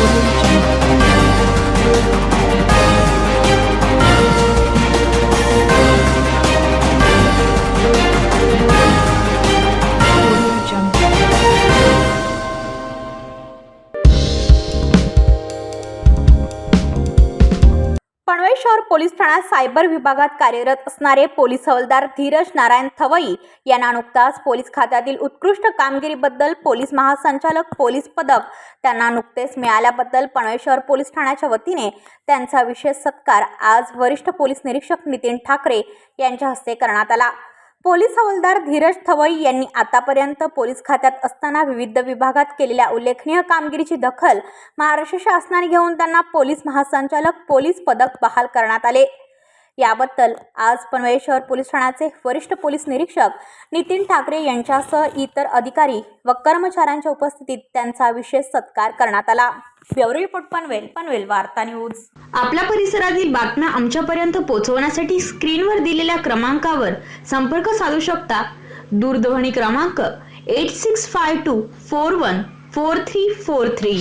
Thank you. Panvel शहर police ठाण्यात cyber विभागात कार्यरत असणारे पोलीस हवालदार धीरज नारायण थवई यांना नुकताच पोलीस खात्यातील उत्कृष्ट कामगिरीबद्दल पोलीस महासंचालक पोलीस पदक त्यांना नुकतेच मिळाल्याबद्दल पनवेल शहर पोलीस ठाण्याच्या वतीने त्यांचा विशेष सत्कार आज वरिष्ठ पोलीस निरीक्षक नितीन ठाकरे यांच्या हस्ते करण्यात आला. पोलीस हवालदार धीरज थवई यांनी आतापर्यंत पोलीस खात्यात असताना विविध विभागात केलेल्या उल्लेखनीय कामगिरीची दखल महाराष्ट्र शासनाने घेऊन त्यांना पोलीस महासंचालक पोलीस पदक बहाल करण्यात आले. याबद्दल आज पनवेल शहर पोलीस ठाण्याचे वरिष्ठ पोलीस निरीक्षक नितीन ठाकरे यांच्यासह इतर अधिकारी व कर्मचाऱ्यांच्या उपस्थितीत त्यांचा विशेष सत्कार करण्यात आला. ब्युरो रिपोर्ट पनवेल पनवेल वार्ता न्यूज. आपल्या परिसरातील बातम्या आमच्यापर्यंत पोहोचवण्यासाठी स्क्रीनवर दिलेल्या क्रमांकावर संपर्क साधू शकता. दूरध्वनी क्रमांक eight six five two four one four three four three